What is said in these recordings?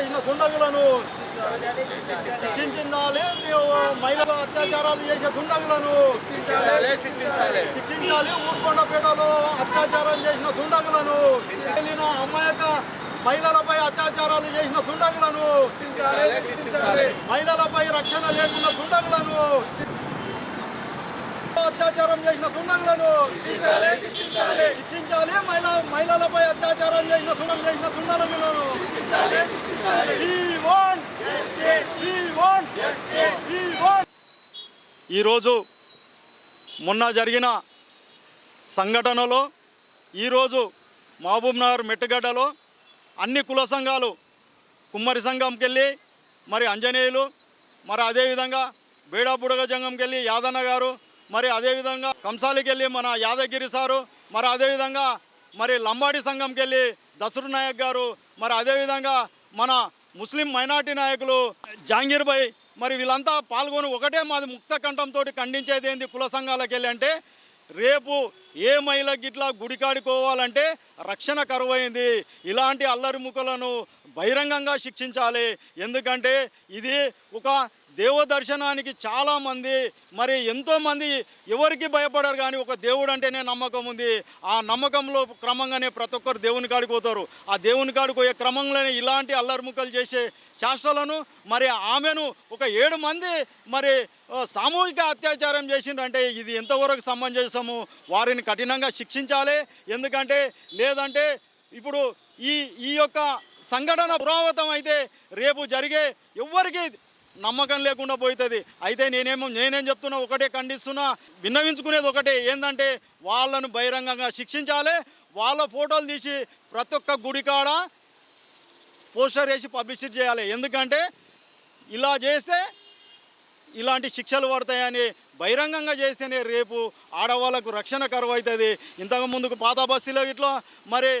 చేసిన గుండగులను శిక్షించాలి మహిళల అత్యాచారాలు చేసే గుండగులను శిక్షించాలి ఊర్కొండపేటలో అత్యాచారాలు చేసిన గుండగులను. వెళ్ళిన అమ్మాయక మహిళలపై అత్యాచారాలు చేసిన గుండగులను మహిళలపై రక్షణ లేకుండా గుండగులను అత్యాచారం చేసిన దుండగులను శిక్షించాలి మహిళ మహిళలపై అత్యాచారం చేసిన దుండం చేసిన దుండగులను e e e ఈరోజు మొన్న జరిగిన సంఘటనలో ఈరోజు మహబూబ్నగర్ మెట్టుగడ్డలో అన్ని కుల సంఘాలు కుమ్మరి సంఘంకి వెళ్ళి మరి అంజనేయులు మరి అదేవిధంగా బేడాబుడగ జంగంకి వెళ్ళి యాదన్న గారు మరి అదేవిధంగా కంసాలికి వెళ్ళి మన యాదగిరి సారు మరి అదేవిధంగా మరి లంబాడి సంఘంకి వెళ్ళి దసరు నాయక్ గారు మరి అదేవిధంగా మన ముస్లిం మైనార్టీ నాయకులు జాంగీర్ భాయ్ మరి వీళ్ళంతా పాల్గొని ఒకటే మాది ముక్త కంఠంతో ఖండించేది ఏంది కుల సంఘాలకు వెళ్ళి అంటే రేపు ఏ మహిళ గిట్లా గుడికాడుకోవాలంటే రక్షణ కరువైంది. ఇలాంటి అల్లరి ముక్కలను బహిరంగంగా శిక్షించాలి. ఎందుకంటే ఇది ఒక దేవ దర్శనానికి చాలామంది మరి ఎంతోమంది ఎవరికి భయపడరు కానీ ఒక దేవుడు అంటేనే నమ్మకం ఉంది. ఆ నమ్మకంలో క్రమంగానే ప్రతి ఒక్కరు దేవుని కాడికి పోతారు. ఆ దేవుని కాడికి పోయే క్రమంలోనే ఇలాంటి అల్లరి ముక్కలు చేసే శాస్త్రాలను మరి ఆమెను ఒక ఏడు మంది మరి సామూహిక అత్యాచారం చేసిండ్రంటే ఇది ఎంతవరకు సమంజసము? వారిని కఠినంగా శిక్షించాలి. ఎందుకంటే లేదంటే ఇప్పుడు ఈ ఈ యొక్క సంఘటన పురావతం అయితే రేపు జరిగే ఎవ్వరికి నమ్మకం లేకుండా పోతుంది అయితే నేనేమో నేనేం చెప్తున్నా ఒకటే ఖండిస్తున్నా విన్నవించుకునేది ఒకటే. ఏంటంటే వాళ్ళను బహిరంగంగా శిక్షించాలి. వాళ్ళ ఫోటోలు తీసి ప్రతి ఒక్క గుడికాడ పోస్టర్ వేసి పబ్లిసిటీ చేయాలి. ఎందుకంటే ఇలా చేస్తే ఇలాంటి శిక్షలు పడతాయని బహిరంగంగా చేస్తేనే రేపు ఆడవాళ్ళకు రక్షణ కరువు అవుతుంది ఇంతకు ముందుకు పాత బస్సులో ఇట్లా మరి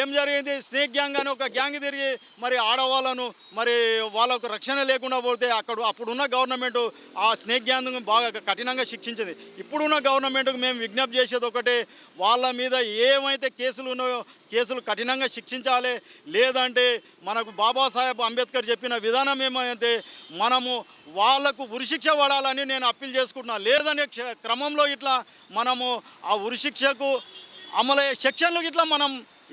ఏం జరిగింది? స్నేక్ గ్యాంగ్ అని ఒక గ్యాంగ్ తిరిగి మరి ఆడవాళ్ళను మరి వాళ్ళకు రక్షణ లేకుండా పోతే అక్కడ అప్పుడున్న గవర్నమెంట్ ఆ స్నేక్ గ్యాంగ్ బాగా కఠినంగా శిక్షించింది. ఇప్పుడున్న గవర్నమెంట్కు మేము విజ్ఞప్తి చేసేది ఒకటే వాళ్ళ మీద ఏమైతే కేసులు ఉన్నాయో కేసులు కఠినంగా శిక్షించాలి. లేదంటే మనకు బాబాసాహెబ్ అంబేద్కర్ చెప్పిన విధానం ఏమైతే మనము వాళ్ళకు ఉరిశిక్ష పడాలని నేను అప్పీల్ చేసుకుంటున్నాను లేదనే క్ష- క్రమంలో ఇట్లా మనము ఆ ఉరిశిక్షకు అమలయ్యే సెక్షన్లు ఇట్లా మనం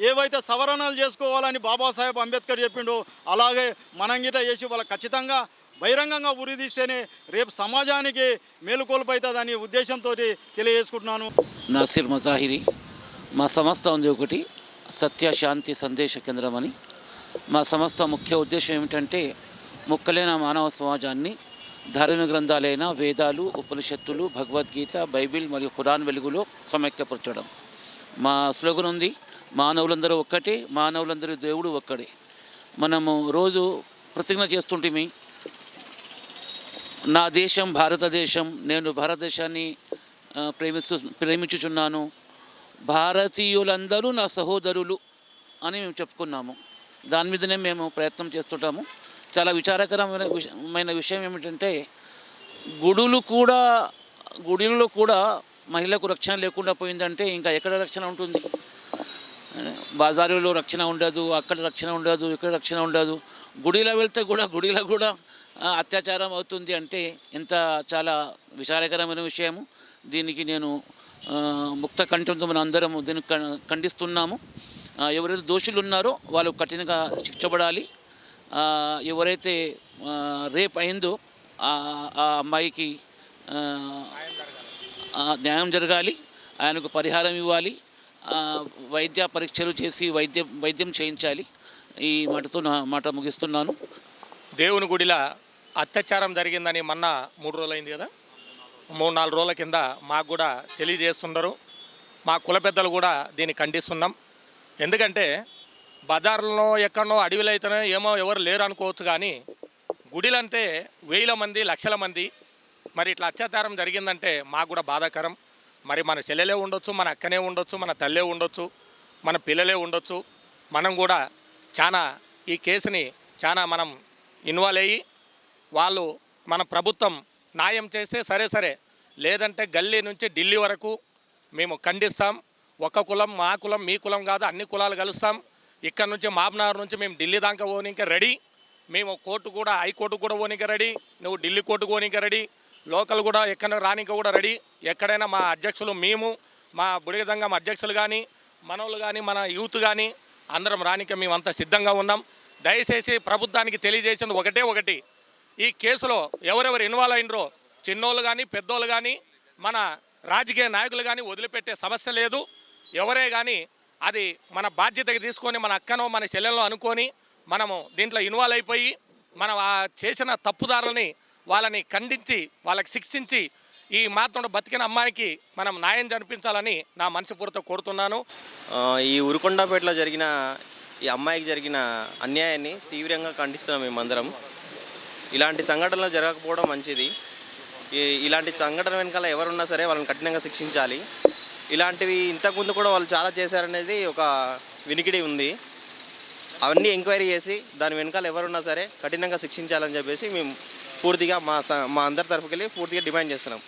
ఏవైతే సవరణలు చేసుకోవాలని బాబాసాహెబ్ అంబేద్కర్ చెప్పిండో అలాగే మనం గిట చేసి వాళ్ళ ఖచ్చితంగా బహిరంగంగా ఉరిదీస్తేనే రేపు సమాజానికి మేలుకొల్పవుతుందని ఉద్దేశంతో తెలియజేసుకుంటున్నాను. నాసిర్ మజాహిరి మా సంస్థ ఉంది ఒకటి సత్య శాంతి సందేశ కేంద్రం అని. మా సంస్థ ముఖ్య ఉద్దేశం ఏమిటంటే ముక్కలైన మానవ సమాజాన్ని ధార్మిక గ్రంథాలైన వేదాలు ఉపనిషత్తులు భగవద్గీత బైబిల్ మరియు ఖురాన్ వెలుగులో సమైక్యపరచడం. మా స్లోగన్ ఉంది మానవులందరూ ఒక్కటే మానవులందరూ దేవుడు ఒక్కడే. మనము రోజు ప్రతిజ్ఞ చేస్తుంటిమి నా దేశం భారతదేశం నేను భారతదేశాన్ని ప్రేమిస్తు ప్రేమిస్తూ ప్రేమించుచున్నాను భారతీయులందరూ నా సహోదరులు అని మేము చెప్పుకున్నాము. దాని మీదనే మేము ప్రయత్నం చేస్తుంటాము. చాలా విచారకరమైన విషయమైన విషయం ఏమిటంటే గుడులు కూడా గుడిలో కూడా మహిళకు రక్షణ లేకుండా పోయిందంటే ఇంకా ఎక్కడ రక్షణ ఉంటుంది? బాజారులో రక్షణ ఉండదు అక్కడ రక్షణ ఉండదు ఇక్కడ రక్షణ ఉండదు. గుడిలో వెళ్తే కూడా గుడిలో కూడా అత్యాచారం అవుతుంది అంటే ఎంత చాలా విచారకరమైన విషయము. దీనికి నేను ముక్త కంఠంతో మనం అందరం దీన్ని ఖండిస్తున్నాము. ఎవరైతే దోషులు ఉన్నారో వాళ్ళు కఠినంగా శిక్షపడాలి ఎవరైతే రేప్ అయిందో ఆ అమ్మాయికి న్యాయం జరగాలి ఆయనకు పరిహారం ఇవ్వాలి వైద్య పరీక్షలు చేసి వైద్యం వైద్యం చేయించాలి. ఈ మాటతో నా మాట ముగిస్తున్నాను. దేవుని గుడిలో అత్యాచారం జరిగిందని మొన్న మూడు రోజులు అయింది కదా? మూడు నాలుగు రోజుల కింద మాకు కూడా తెలియజేస్తున్నారు. మా కుల పెద్దలు కూడా దీన్ని ఖండిస్తున్నాం. ఎందుకంటే బజార్లో ఎక్కడనో అడవిలో అయితేనే ఏమో ఎవరు లేరు అనుకోవచ్చు కానీ గుడిలంటే వేల మంది లక్షల మంది. మరి ఇట్లా అత్యాచారం జరిగిందంటే మాకు కూడా బాధాకరం. మరి మన చెల్లెలే ఉండొచ్చు మన అక్కనే ఉండొచ్చు మన తల్లే ఉండొచ్చు మన పిల్లలే ఉండొచ్చు. మనం కూడా చాలా ఈ కేసుని చాలా మనం ఇన్వాల్వ్ అయ్యి వాళ్ళు మన ప్రభుత్వం న్యాయం చేస్తే సరే సరే. లేదంటే గల్లీ నుంచి ఢిల్లీ వరకు మేము ఖండిస్తాం. ఒక కులం మా కులం మీ కులం కాదు అన్ని కులాలు కలుస్తాం. ఇక్కడ నుంచి మాబ్నగర్ నుంచి మేము ఢిల్లీ దాకా పోనీక రెడీ. మేము కోర్టు కూడా హైకోర్టు కూడా పోనీక రెడీ. నువ్వు ఢిల్లీ కోర్టు పోనీక రెడీ. లోకల్ కూడా ఎక్కడ రానిక కూడా రెడీ. ఎక్కడైనా మా అధ్యక్షులు మేము మా బుడిగదంగం అధ్యక్షులు కానీ మనోళ్ళు కానీ మన యూత్ కానీ అందరం రానిక మేమంతా సిద్ధంగా ఉన్నాం. దయచేసి ప్రభుత్వానికి తెలియజేసింది ఒకటే ఒకటి. ఈ కేసులో ఎవరెవరు ఇన్వాల్వ్ అయినరో చిన్నోళ్ళు కానీ పెద్దోళ్ళు కానీ మన రాజకీయ నాయకులు కానీ వదిలిపెట్టే సమస్య లేదు. ఎవరే కానీ అది మన బాధ్యతగా తీసుకొని మన అక్కనో మన చెల్లెల్లో అనుకొని మనము దీంట్లో ఇన్వాల్వ్ అయిపోయి మనం ఆ చేసిన తప్పుదారులని వాళ్ళని ఖండించి వాళ్ళకి శిక్షించి ఈ మాత్రం బతికిన అమ్మాయికి మనం న్యాయం జరిపించాలని నా మనసుపూర్తితో కోరుతున్నాను. ఈ ఉరుకొండపేటలో జరిగిన ఈ అమ్మాయికి జరిగిన అన్యాయాన్ని తీవ్రంగా ఖండిస్తున్నాం మేమందరం. ఇలాంటి సంఘటనలు జరగకపోవడం మంచిది. ఈ ఇలాంటి సంఘటన వెనకాల ఎవరున్నా సరే వాళ్ళని కఠినంగా శిక్షించాలి. ఇలాంటివి ఇంతకుముందు కూడా వాళ్ళు చాలా చేశారనేది ఒక వినికిడి ఉంది. అవన్నీ ఎంక్వైరీ చేసి దాని వెనకాల ఎవరున్నా సరే కఠినంగా శిక్షించాలని చెప్పేసి మేము పూర్తిగా మా స- మా అందరి తరఫుకెళ్ళి పూర్తిగా డిమాండ్ చేస్తున్నాం.